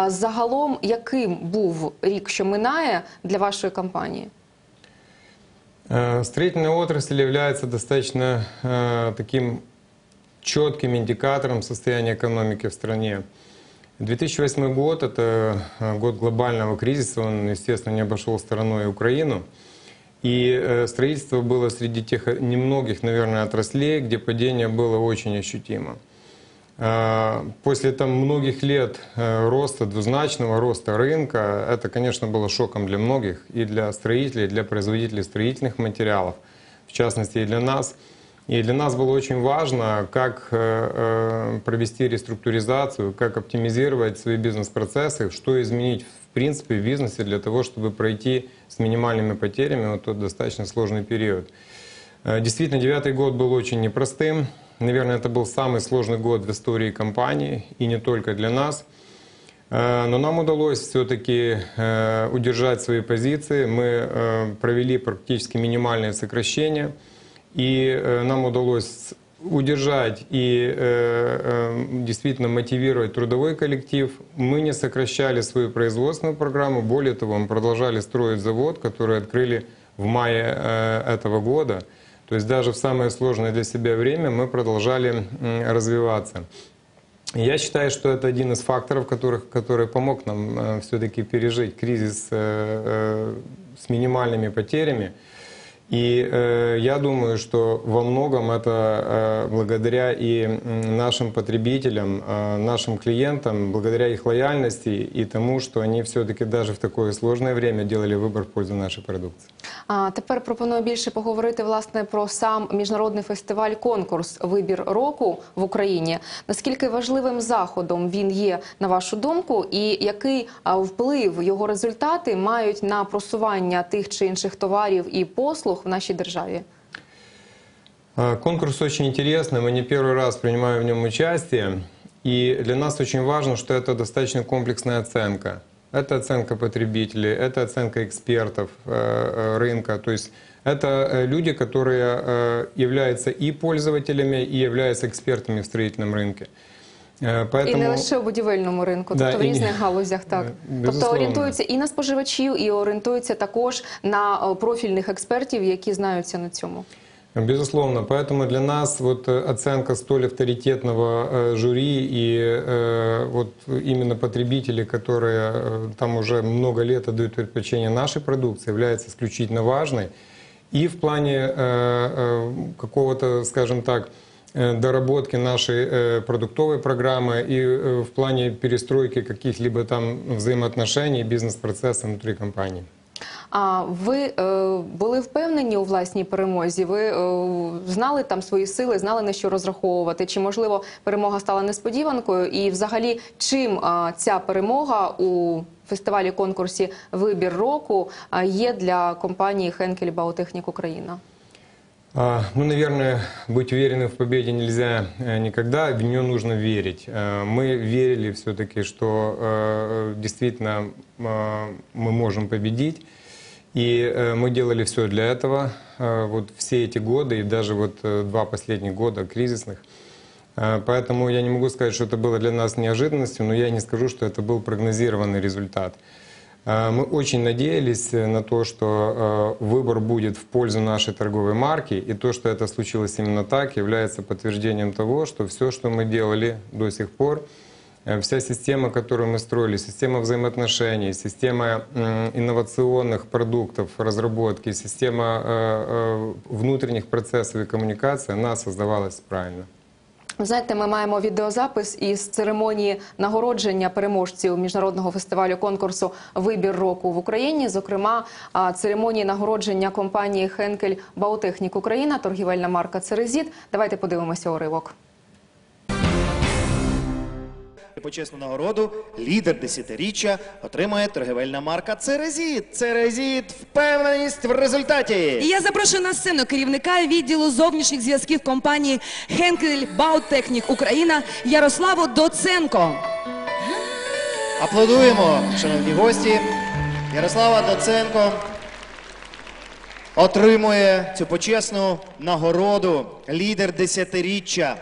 А загалом, яким був рік, що минає для вашої компанії? Э, Строительная отрасль является достаточно э, таким четким индикатором состояния экономики в стране. 2008 год – это э, год глобального кризиса, он, естественно, не обошел стороной Украину. И э, строительство было среди тех э, немногих, наверное, отраслей, где падение было очень ощутимо. Э, После там многих лет э, роста, двузначного роста рынка, это, конечно, было шоком для многих, и для строителей, и для производителей строительных материалов, в частности, и для нас. И для нас было очень важно, как э, э, провести реструктуризацию, как оптимизировать свои бизнес-процессы, что изменить в принципе в бизнесе для того, чтобы пройти с минимальными потерями вот тот достаточно сложный период. Действительно, девятый год был очень непростым. Наверное, это был самый сложный год в истории компании, и не только для нас. Э, Но нам удалось все-таки удержать свои позиции. Мы э, провели практически минимальные сокращения, и э, нам удалось удержать и э, э, действительно мотивировать трудовой коллектив. Мы не сокращали свою производственную программу, более того, мы продолжали строить завод, который открыли в мае э, этого года. То есть даже в самое сложное для себя время мы продолжали развиваться. Я считаю, что это один из факторов, которых, который помог нам все-таки пережить кризис э, э, с минимальными потерями. И э, я думаю, что во многом это э, благодаря и нашим потребителям, э, нашим клиентам, благодаря их лояльности и тому, что они все-таки даже в такое сложное время делали выбор в пользу нашей продукции. А тепер пропоную більше поговорити власне про сам міжнародний фестиваль конкурс Вибір року в Україні. Наскільки важливим заходом він є на вашу думку, і який а, вплив його результати мають на просування тих чи інших товарів і послуг в нашій державі? А, Конкурс очень интересный, мы не первый раз принимаем в нем участие. И для нас очень важно, что это достаточно комплексная оценка. Это оценка потребителей, это оценка экспертов э, э, рынка. То есть это э, люди, которые э, являются и пользователями, и являются экспертами в строительном рынке. Э, І Поэтому... не лише у будівельному ринку, Да, тобто в і- різних галузях, так Е, тобто безусловно. орієнтуються і на споживачів, і орієнтуються також на е, профільних експертів, які знаються на цьому. Безусловно, поэтому для нас вот э, оценка столь авторитетного э, жюри и э, вот именно потребителей, которые там уже много лет отдают предпочтение нашей продукции, является исключительно важной. И в плане какого-то, скажем так, доработки нашей продуктовой программы и в плане перестройки каких-либо там взаимоотношений, бизнес-процесса внутри компании. А ви е, були впевнені у власній перемозі? Ви е, знали там свої сили, знали на що розраховувати? Чи можливо перемога стала несподіванкою? І, взагалі, чим а, ця перемога у фестивалі конкурсі Вибір року а, є для компанії Хенкель Баутехнік Україна? А, Ну, наверное, быть уверенным в победе нельзя э, никогда, в нее нужно верить. Э, Мы верили все-таки, что э, действительно э, мы можем победить. И э, мы делали все для этого э, вот все эти годы, и даже вот э, два последних года кризисных. Поэтому я не могу сказать, что это было для нас неожиданностью, но я не скажу, что это был прогнозированный результат. Мы очень надеялись на то, что выбор будет в пользу нашей торговой марки, и то, что это случилось именно так, является подтверждением того, что все, что мы делали до сих пор, вся система, которую мы строили, система взаимоотношений, система м, инновационных продуктов, разработки, система э, э, внутренних процессов и коммуникации, она создавалась правильно. Ви знаєте, ми маємо відеозапис із церемонії нагородження переможців міжнародного фестивалю конкурсу Вибір року в Україні. Зокрема, а, церемонії нагородження компанії Хенкель Баутехнік Україна, торгівельна марка Церезіт. Давайте подивимося уривок. Почесну нагороду лідер десятиріччя отримує торгівельна марка Церезіт. Церезіт впевненість в результаті. І я запрошую на сцену керівника відділу зовнішніх зв'язків компанії Хенкель Баутехнік Україна Ярославу Доценко. Аплодуємо, шановні гості. Ярослава Доценко отримує цю почесну нагороду лідер десятиріччя.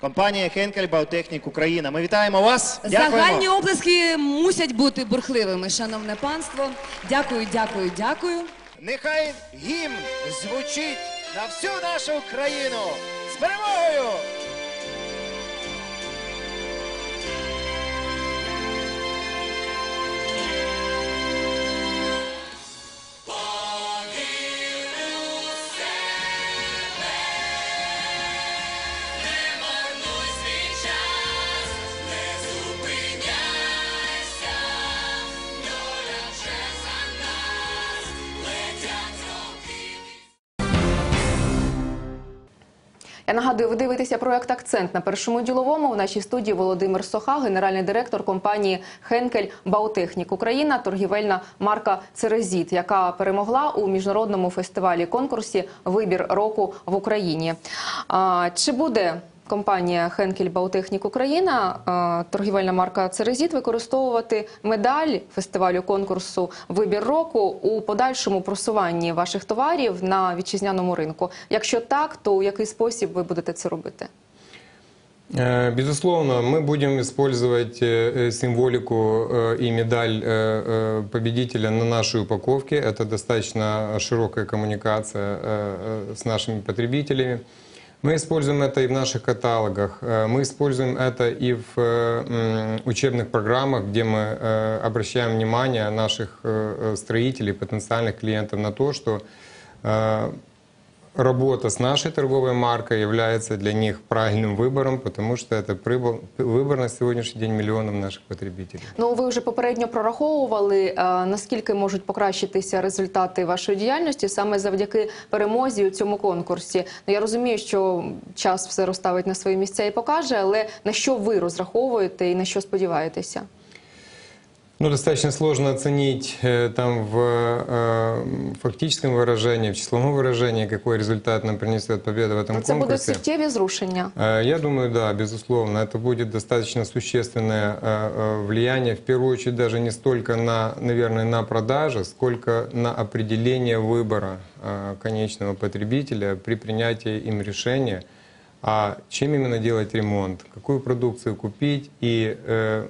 Компанія Хенкель Баутехнік Україна. Ми вітаємо вас. Загальні облески мусять бути бурхливими, шановне панство. Дякую, дякую, дякую. Нехай гімн звучить на всю нашу країну з перемогою! Я нагадую, ви дивитеся проект Акцент на першому діловому. В нашій студії Володимир Соха, генеральний директор компанії Хенкель Баутехнік Україна, торгівельна марка Церезіт, яка перемогла у міжнародному фестивалі конкурсі Вибір року в Україні. А, чи буде компанія Хенкель Баутехнік Україна, а, торгівельна марка Церезіт, використовувати медаль фестивалю конкурсу Вибір року у подальшому просуванні ваших товарів на вітчизняному ринку? Якщо так, то у який спосіб ви будете це робити? Э, Безусловно, мы будем использовать э, э, символику э, и медаль э, э, победителя на нашей упаковке. Это достаточно широкая коммуникация э, э, с нашими потребителями. Мы используем это и в наших каталогах, э, мы используем это и в э, учебных программах, где мы э, обращаем внимание наших строителей, потенциальных клиентов на то, что работа с нашей торговой маркой является для них правильным выбором, потому что это прибыл- выбор на сегодняшний день миллионов наших потребителей. Ну, ви вже попередньо прораховували, е, наскільки можуть покращитися результати вашої діяльності саме завдяки перемозі у цьому конкурсі. Ну, я розумію, що час все розставить на свої місця і покаже, але на що ви розраховуєте і на що сподіваєтеся? Ну, достаточно сложно оценить э, там в э, фактическом выражении, в числовом выражении, какой результат нам принесет победа в этом Ну, Це будуть конкурсе. суттєві зрушення. Э, Я думаю, да, безусловно, это будет достаточно существенное влияние, в первую очередь даже не столько на, наверное, на продажи, сколько на определение выбора конечного потребителя при принятии им решения, а чем именно делать ремонт, какую продукцию купить и, э,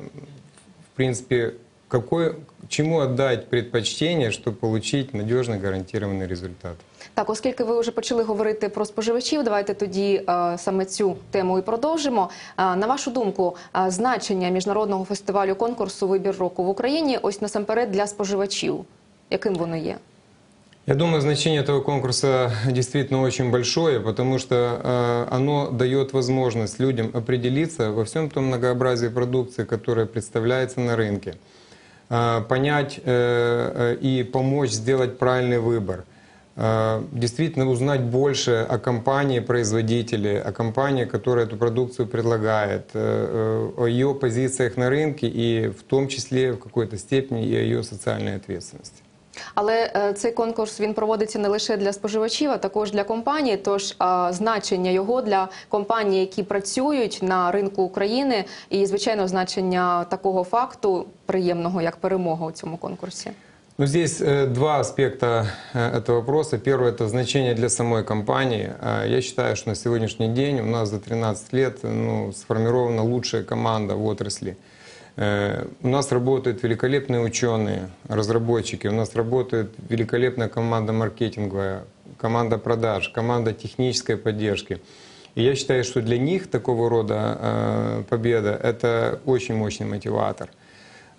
в принципе, какой, чему отдать предпочтение, чтобы получить надежный гарантированный результат. Так, оскільки ви вже почали говорити про споживачів, давайте тоді е, саме цю тему і продовжимо. Е, на вашу думку, е, значення міжнародного фестивалю конкурсу Вибір року в Україні ось насамперед для споживачів. Яким воно є? Я думаю, значение этого конкурса действительно очень большое, потому что э, оно дает возможность людям определиться во всем том многообразии продукции, которая представляется на рынке, Э, Понять э, э, и помочь сделать правильный выбор. Э, Действительно узнать больше о компании-производителе, о компании, которая эту продукцию предлагает, э, э, о ее позициях на рынке и в том числе в какой-то степени и о ее социальной ответственности. Але е, цей конкурс він проводиться не лише для споживачів, а також для компаній. Тож а, значення його для компаній, які працюють на ринку України, і звичайно, значення такого факту приємного як перемога у цьому конкурсі. Ну, здесь э, два аспекта э, этого вопроса. Первый – это значение для самой компании. А Я считаю, что на сегодняшний день у нас за 13 лет ну, сформирована лучшая команда в отрасли. Э, У нас работают великолепные ученые, разработчики, у нас работает великолепная команда маркетинговая, команда продаж, команда технической поддержки. И я считаю, что для них такого рода э, победа – это очень мощный мотиватор.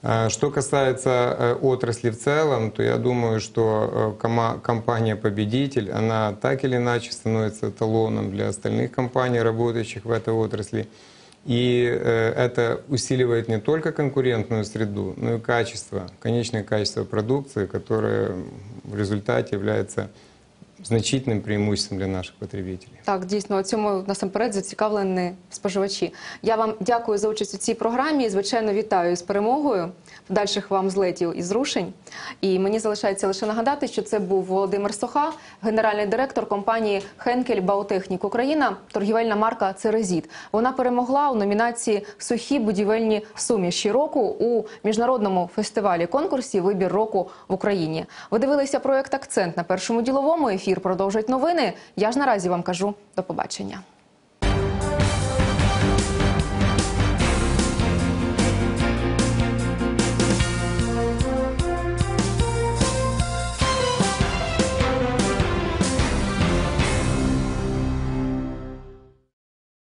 А Что касается э, отрасли в целом, то я думаю, что э, компания-победитель, она так или иначе становится эталоном для остальных компаний, работающих в этой отрасли. И э, это усиливает не только конкурентную среду, но и качество, конечное качество продукции, которое в результате является значительным преимуществом для наших потребителей. Так, дійсно, у цьому насамперед зацікавлені споживачі. Я вам дякую за участь у цій програмі. і, Звичайно, вітаю з перемогою, подальших вам злетів і зрушень. І мені залишається лише нагадати, що це був Володимир Соха, генеральний директор компанії Хенкель Баутехнік Україна, торгівельна марка Церезіт. Вона перемогла у номінації Сухі будівельні суміші року у міжнародному фестивалі конкурсі Вибір року в Україні. Ви дивилися проект Акцент на першому діловому. Ефір продовжать новини. Я ж наразі вам кажу до побачення.